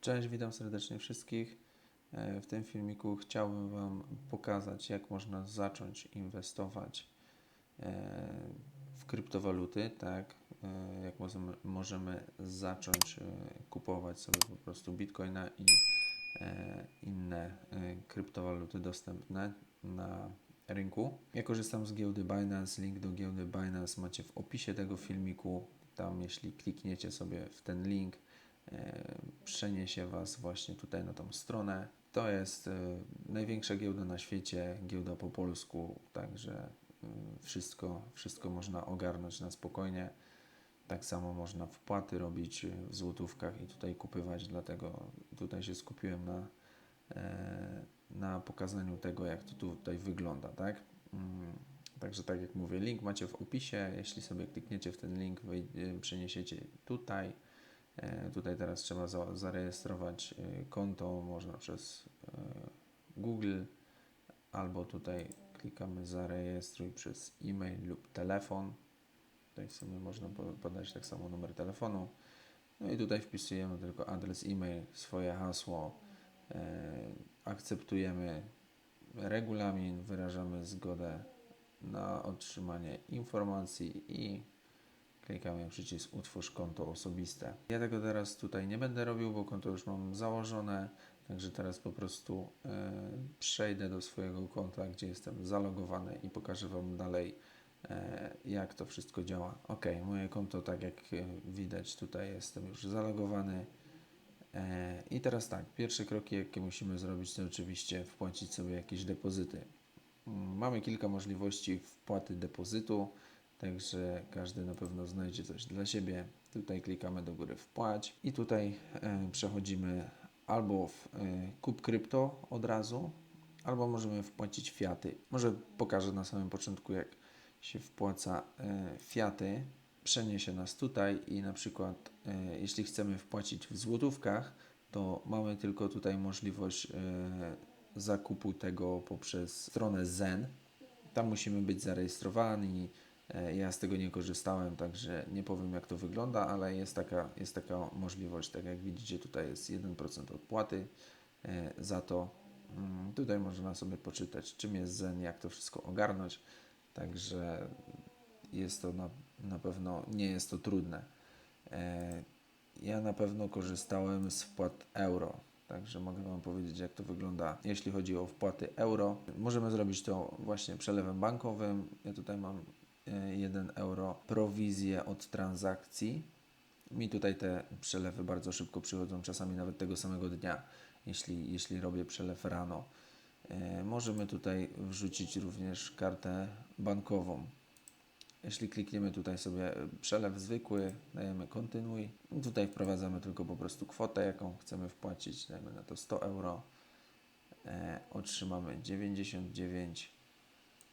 Cześć, witam serdecznie wszystkich. E, W tym filmiku chciałbym Wam pokazać, jak można zacząć inwestować e, w kryptowaluty, tak? E, Jak możemy, zacząć kupować sobie po prostu bitcoina i inne kryptowaluty dostępne na rynku. Ja korzystam z giełdy Binance. Link do giełdy Binance macie w opisie tego filmiku. Tam, jeśli klikniecie sobie w ten link, przeniesie Was właśnie tutaj na tą stronę. To jest e, największa giełda na świecie, giełda po polsku, także e, wszystko, wszystko można ogarnąć na spokojnie. Tak samo można wpłaty robić e, w złotówkach i tutaj kupywać, dlatego tutaj się skupiłem na, e, na pokazaniu tego, jak to tutaj wygląda, tak? Mm, Także tak jak mówię, link macie w opisie. Jeśli sobie klikniecie w ten link, przeniesiecie tutaj. E, Tutaj teraz trzeba za, zarejestrować e, konto, można przez e, Google, albo tutaj klikamy zarejestruj przez e-mail lub telefon. Tutaj w sumie można po- podać tak samo numer telefonu. No i tutaj wpisujemy tylko adres e-mail, swoje hasło, akceptujemy regulamin, wyrażamy zgodę na otrzymanie informacji i klikamy przycisk utwórz konto osobiste. Ja tego teraz tutaj nie będę robił, bo konto już mam założone, także teraz po prostu e, przejdę do swojego konta, gdzie jestem zalogowany i pokażę Wam dalej, e, jak to wszystko działa. Ok, moje konto, tak jak e, widać, tutaj jestem już zalogowany. I teraz tak, pierwsze kroki, jakie musimy zrobić, to oczywiście wpłacić sobie jakieś depozyty. Mm, Mamy kilka możliwości wpłaty depozytu, także każdy na pewno znajdzie coś dla siebie. Tutaj klikamy do góry wpłać i tutaj e, przechodzimy albo w e, kup krypto od razu, albo możemy wpłacić fiaty. Może pokażę na samym początku, jak się wpłaca e, fiaty. Przeniesie nas tutaj i na przykład jeśli chcemy wpłacić w złotówkach, to mamy tylko tutaj możliwość zakupu tego poprzez stronę Zen. Tam musimy być zarejestrowani. E, Ja z tego nie korzystałem, także nie powiem jak to wygląda, ale jest taka, jest taka możliwość. Tak jak widzicie, tutaj jest 1% odpłaty e, za to. Mm, Tutaj można sobie poczytać, czym jest Zen, jak to wszystko ogarnąć. Także jest to na, na pewno, nie jest to trudne. E, Ja na pewno korzystałem z wpłat euro, także mogę Wam powiedzieć, jak to wygląda, jeśli chodzi o wpłaty euro. Możemy zrobić to właśnie przelewem bankowym. Ja tutaj mam 1 euro prowizję od transakcji. Mi tutaj te przelewy bardzo szybko przychodzą, czasami nawet tego samego dnia, jeśli, jeśli robię przelew rano. E, Możemy tutaj wrzucić również kartę bankową. Jeśli klikniemy tutaj sobie e, przelew zwykły, dajemy kontynuuj. Tutaj wprowadzamy tylko po prostu kwotę, jaką chcemy wpłacić. Dajmy na to 100 euro. E, otrzymamy 99.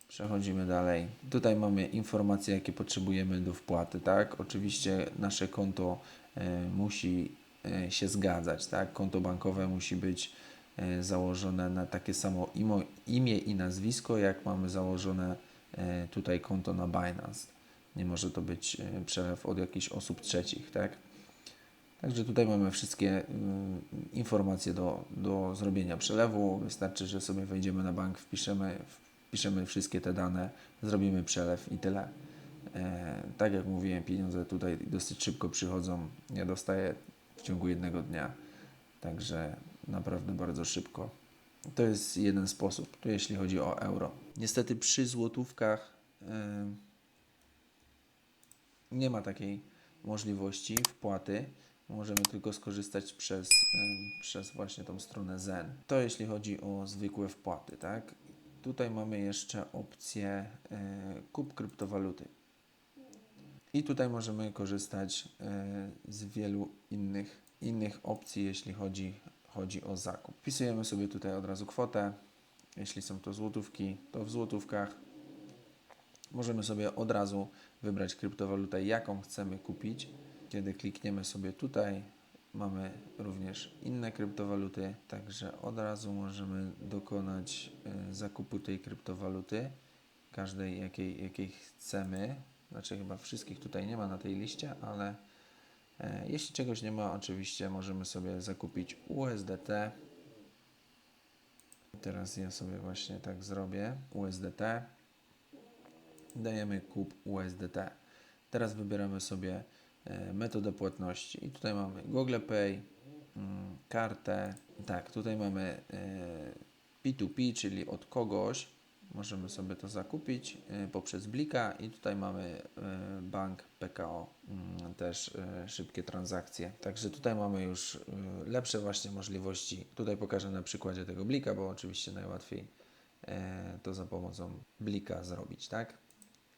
Przechodzimy dalej. Tutaj mamy informacje, jakie potrzebujemy do wpłaty, tak? Oczywiście nasze konto e, musi e, się zgadzać, tak? Konto bankowe musi być e, założone na takie samo imię i nazwisko, jak mamy założone tutaj konto na Binance. Nie może to być przelew od jakichś osób trzecich, tak? Także tutaj mamy wszystkie y, informacje do, do zrobienia przelewu. Wystarczy, że sobie wejdziemy na bank, wpiszemy, wpiszemy wszystkie te dane, zrobimy przelew i tyle. E, tak jak mówiłem, pieniądze tutaj dosyć szybko przychodzą. Ja dostaję w ciągu jednego dnia, także naprawdę bardzo szybko. To jest jeden sposób, to jeśli chodzi o euro. Niestety przy złotówkach y, nie ma takiej możliwości wpłaty. Możemy tylko skorzystać przez, em, przez właśnie tą stronę Zen. To jeśli chodzi o zwykłe wpłaty, tak? Tutaj mamy jeszcze opcję e, kup kryptowaluty. I tutaj możemy korzystać e, z wielu innych, innych opcji, jeśli chodzi, chodzi o zakup. Wpisujemy sobie tutaj od razu kwotę. Jeśli są to złotówki, to w złotówkach możemy sobie od razu wybrać kryptowalutę, jaką chcemy kupić. Kiedy klikniemy sobie tutaj, mamy również inne kryptowaluty, także od razu możemy dokonać e, zakupu tej kryptowaluty, każdej jakiej, jakiej chcemy. Znaczy chyba wszystkich tutaj nie ma na tej liście, ale E, Jeśli czegoś nie ma, oczywiście możemy sobie zakupić USDT. Teraz ja sobie właśnie tak zrobię. USDT. Dajemy kup USDT. Teraz wybieramy sobie metodę płatności i tutaj mamy Google Pay, mm, kartę. Tak, tutaj mamy e, P2P, czyli od kogoś. Możemy sobie to zakupić e, poprzez Blika i tutaj mamy e, bank PKO, mm, też e, szybkie transakcje. Także tutaj mamy już e, lepsze właśnie możliwości. Tutaj pokażę na przykładzie tego Blika, bo oczywiście najłatwiej e, to za pomocą Blika zrobić, tak?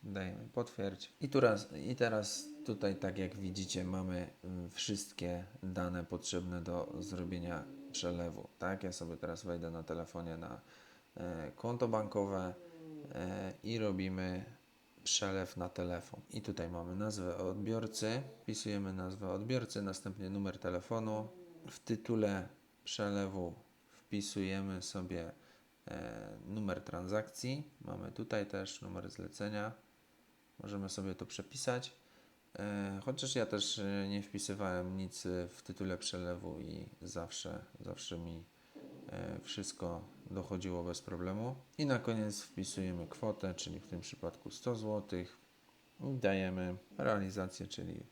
Dajemy potwierdź. I teraz, I teraz tutaj, tak jak widzicie, mamy mm, wszystkie dane potrzebne do zrobienia przelewu. Tak, ja sobie teraz wejdę na telefonie na e, konto bankowe e, i robimy przelew na telefon. I tutaj mamy nazwę odbiorcy, wpisujemy nazwę odbiorcy, następnie numer telefonu. W tytule przelewu wpisujemy sobie e, numer transakcji. Mamy tutaj też numer zlecenia. Możemy sobie to przepisać. E, Chociaż ja też e, nie wpisywałem nic w tytule przelewu i zawsze, zawsze mi e, wszystko dochodziło bez problemu. I na koniec wpisujemy kwotę, czyli w tym przypadku 100 zł. Dajemy realizację, czyli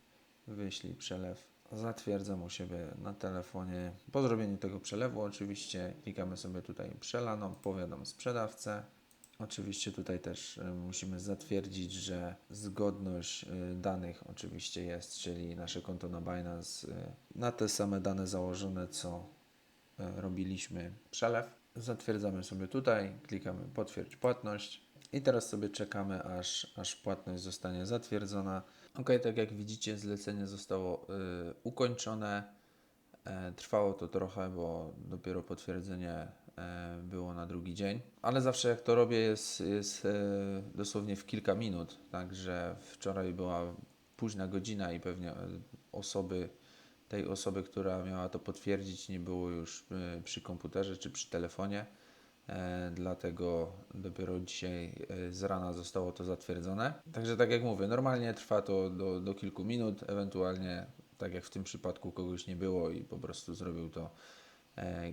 wyślij przelew. Zatwierdzam u siebie na telefonie. Po zrobieniu tego przelewu oczywiście klikamy sobie tutaj przelaną, powiadam sprzedawcę. Oczywiście tutaj też y, musimy zatwierdzić, że zgodność y, danych oczywiście jest, czyli nasze konto na Binance y, na te same dane założone, co robiliśmy przelew. Zatwierdzamy sobie tutaj, klikamy potwierdź płatność i teraz sobie czekamy, aż, aż płatność zostanie zatwierdzona. Ok, tak jak widzicie, zlecenie zostało y, ukończone. E, Trwało to trochę, bo dopiero potwierdzenie e, było na drugi dzień, ale zawsze jak to robię jest, jest e, dosłownie w kilka minut, także wczoraj była późna godzina i pewnie e, osoby, tej osoby, która miała to potwierdzić nie było już e, przy komputerze czy przy telefonie, e, dlatego dopiero dzisiaj e, z rana zostało to zatwierdzone. Także tak jak mówię, normalnie trwa to do, do kilku minut, ewentualnie tak jak w tym przypadku kogoś nie było i po prostu zrobił to, e,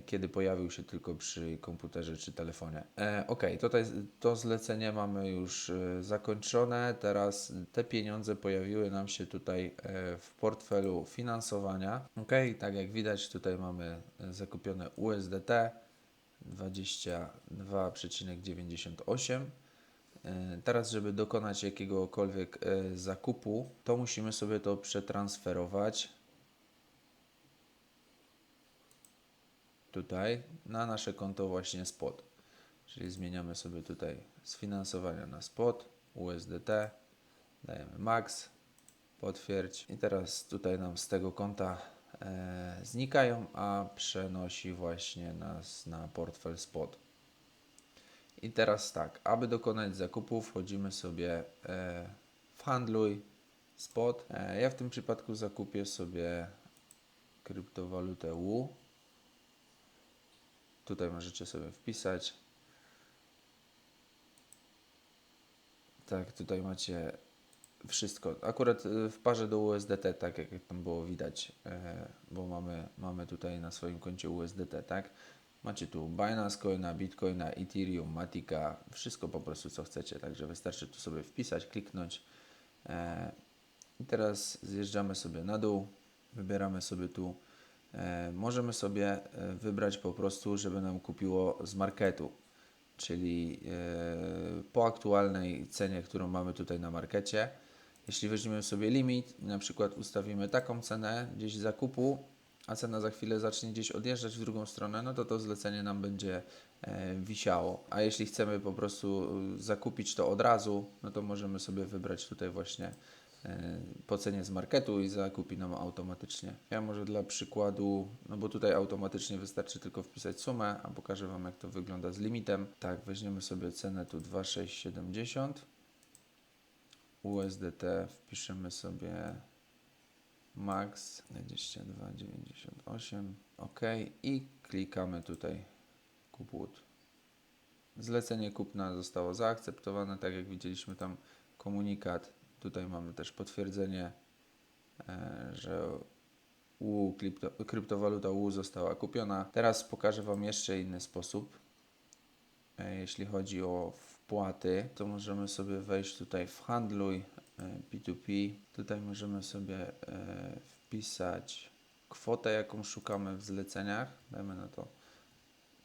kiedy pojawił się tylko przy komputerze czy telefonie. E, ok, tutaj to zlecenie mamy już e, zakończone. Teraz te pieniądze pojawiły nam się tutaj e, w portfelu finansowania. Ok, tak jak widać, tutaj mamy e, zakupione USDT 22,98. E, Teraz, żeby dokonać jakiegokolwiek e, zakupu, to musimy sobie to przetransferować tutaj na nasze konto właśnie spot. Czyli zmieniamy sobie tutaj z finansowania na spot, USDT, dajemy max, potwierdź i teraz tutaj nam z tego konta e, znikają, a przenosi właśnie nas na portfel spot. I teraz tak, aby dokonać zakupu, wchodzimy sobie e, w handluj spot. E, ja w tym przypadku zakupię sobie kryptowalutę WU. Tutaj możecie sobie wpisać. Tak, tutaj macie wszystko. Akurat y, w parze do USDT, tak jak tam było widać, e, bo mamy, mamy tutaj na swoim koncie USDT, tak? Macie tu Binance Coina, Bitcoina, Ethereum, Matica, wszystko po prostu co chcecie, także wystarczy tu sobie wpisać, kliknąć. E, I teraz zjeżdżamy sobie na dół, wybieramy sobie tu. E, możemy sobie e, wybrać po prostu, żeby nam kupiło z marketu, czyli e, po aktualnej cenie, którą mamy tutaj na markecie. Jeśli weźmiemy sobie limit i na przykład ustawimy taką cenę gdzieś zakupu, a cena za chwilę zacznie gdzieś odjeżdżać w drugą stronę, no to to zlecenie nam będzie wisiało. A jeśli chcemy po prostu zakupić to od razu, no to możemy sobie wybrać tutaj właśnie po cenie z marketu i zakupi nam automatycznie. Ja może dla przykładu, no bo tutaj automatycznie wystarczy tylko wpisać sumę, a pokażę Wam jak to wygląda z limitem. Tak, weźmiemy sobie cenę tu 2,670 USDT, wpiszemy sobie max 22,98 OK i klikamy tutaj kup łód. Zlecenie kupna zostało zaakceptowane, tak jak widzieliśmy tam komunikat. Tutaj mamy też potwierdzenie e, że U, krypto, kryptowaluta U została kupiona. Teraz pokażę Wam jeszcze inny sposób. E, Jeśli chodzi o wpłaty, to możemy sobie wejść tutaj w handluj e, P2P. Tutaj możemy sobie e, wpisać kwotę, jaką szukamy w zleceniach. Dajmy na to.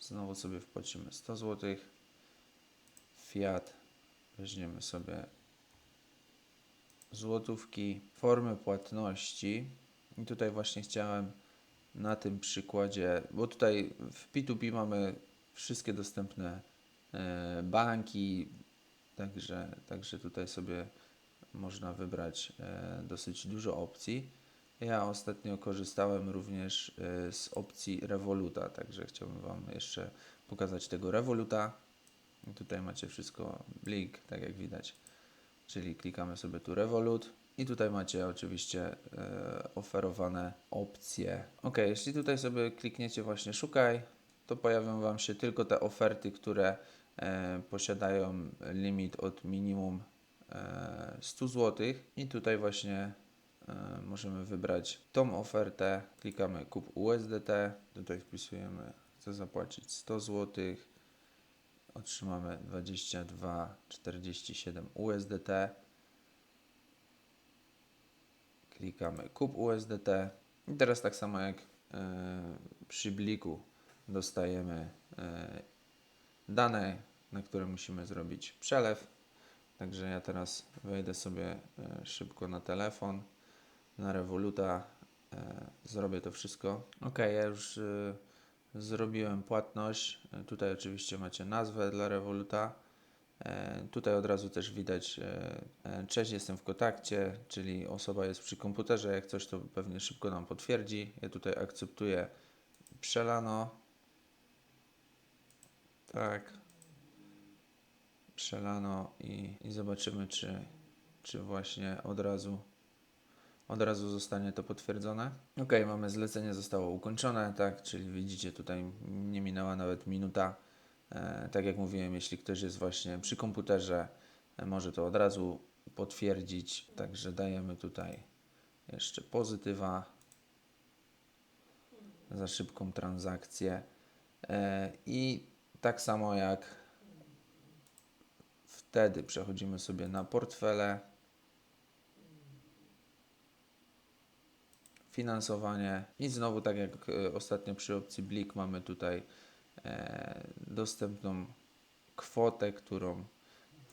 Znowu sobie wpłacimy 100 zł. Fiat weźmiemy sobie złotówki, formy płatności. I tutaj właśnie chciałem na tym przykładzie, bo tutaj w P2P mamy wszystkie dostępne e, banki, także, także tutaj sobie można wybrać e, dosyć dużo opcji. Ja ostatnio korzystałem również e, z opcji Revoluta, także chciałbym Wam jeszcze pokazać tego Revoluta. Tutaj macie wszystko blik, tak jak widać. Czyli klikamy sobie tu Revolut i tutaj macie oczywiście e, oferowane opcje. Ok, jeśli tutaj sobie klikniecie właśnie szukaj, to pojawią Wam się tylko te oferty, które e, posiadają limit od minimum e, 100 zł i tutaj właśnie e, możemy wybrać tą ofertę. Klikamy kup USDT, tutaj wpisujemy chcę zapłacić 100 zł otrzymamy 22,47 USDT. Klikamy kup USDT. I teraz tak samo jak e, przy bliku dostajemy e, dane, na które musimy zrobić przelew. Także ja teraz wejdę sobie e, szybko na telefon, na Revoluta, e, zrobię to wszystko. Ok, ja już zrobiłem płatność. E, Tutaj oczywiście macie nazwę dla Revoluta. E, Tutaj od razu też widać, e, cześć, jestem w kontakcie, czyli osoba jest przy komputerze. Jak coś, to pewnie szybko nam potwierdzi. Ja tutaj akceptuję przelano. Tak. Przelano i, i zobaczymy, czy, czy właśnie od razu od razu zostanie to potwierdzone. Ok, mamy zlecenie zostało ukończone, tak, czyli widzicie tutaj nie minęła nawet minuta. E, tak jak mówiłem, jeśli ktoś jest właśnie przy komputerze, e, może to od razu potwierdzić. Także dajemy tutaj jeszcze pozytywa za szybką transakcję. E, I tak samo jak wtedy przechodzimy sobie na portfele. Finansowanie i znowu tak jak e, ostatnio przy opcji Blik mamy tutaj e, dostępną kwotę, którą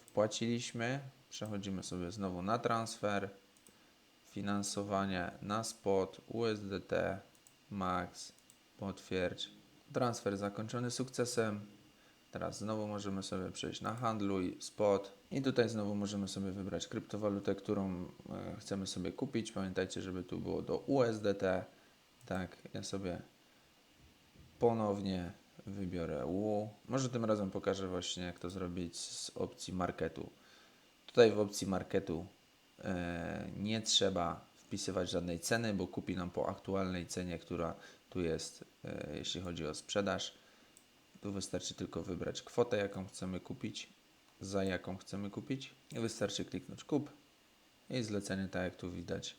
wpłaciliśmy. Przechodzimy sobie znowu na transfer, finansowanie na spot, USDT, max, potwierdź. Transfer zakończony sukcesem. Teraz znowu możemy sobie przejść na handluj, spot i tutaj znowu możemy sobie wybrać kryptowalutę, którą e, chcemy sobie kupić. Pamiętajcie, żeby tu było do USDT. Tak, ja sobie ponownie wybiorę U. Może tym razem pokażę właśnie jak to zrobić z opcji marketu. Tutaj w opcji marketu e, nie trzeba wpisywać żadnej ceny, bo kupi nam po aktualnej cenie, która tu jest, e, jeśli chodzi o sprzedaż. Tu wystarczy tylko wybrać kwotę, jaką chcemy kupić, za jaką chcemy kupić. Wystarczy kliknąć kup i zlecenie, tak jak tu widać,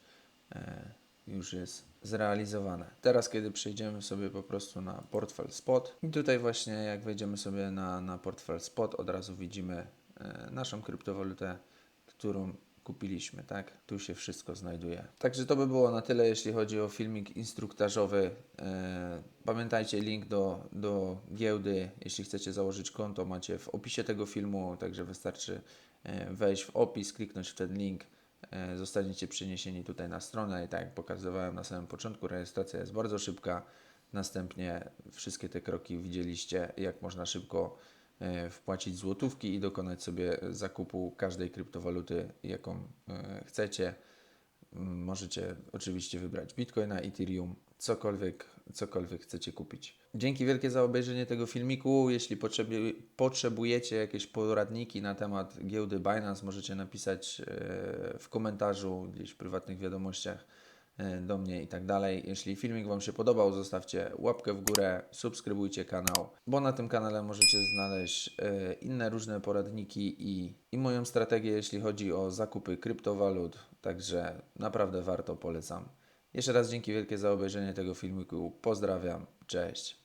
e, już jest zrealizowane. Teraz, kiedy przejdziemy sobie po prostu na portfel spot i tutaj właśnie jak wejdziemy sobie na, na portfel spot, od razu widzimy e, naszą kryptowalutę, którą kupiliśmy, tak? Tu się wszystko znajduje. Także to by było na tyle, jeśli chodzi o filmik instruktażowy. E, Pamiętajcie, link do, do giełdy, jeśli chcecie założyć konto, macie w opisie tego filmu, także wystarczy e, wejść w opis, kliknąć w ten link, e, zostaniecie przeniesieni tutaj na stronę i tak jak pokazywałem na samym początku, rejestracja jest bardzo szybka. Następnie wszystkie te kroki widzieliście, jak można szybko wpłacić złotówki i dokonać sobie zakupu każdej kryptowaluty, jaką e, chcecie. Możecie oczywiście wybrać Bitcoina, Ethereum, cokolwiek, cokolwiek chcecie kupić. Dzięki wielkie za obejrzenie tego filmiku. Jeśli potrzebu- potrzebujecie jakieś poradniki na temat giełdy Binance, możecie napisać e, w komentarzu, gdzieś w prywatnych wiadomościach e, do mnie i tak dalej. Jeśli filmik Wam się podobał, zostawcie łapkę w górę, subskrybujcie kanał, bo na tym kanale możecie znaleźć e, inne różne poradniki i, i moją strategię, jeśli chodzi o zakupy kryptowalut. Także naprawdę warto, polecam. Jeszcze raz dzięki wielkie za obejrzenie tego filmiku. Pozdrawiam, cześć.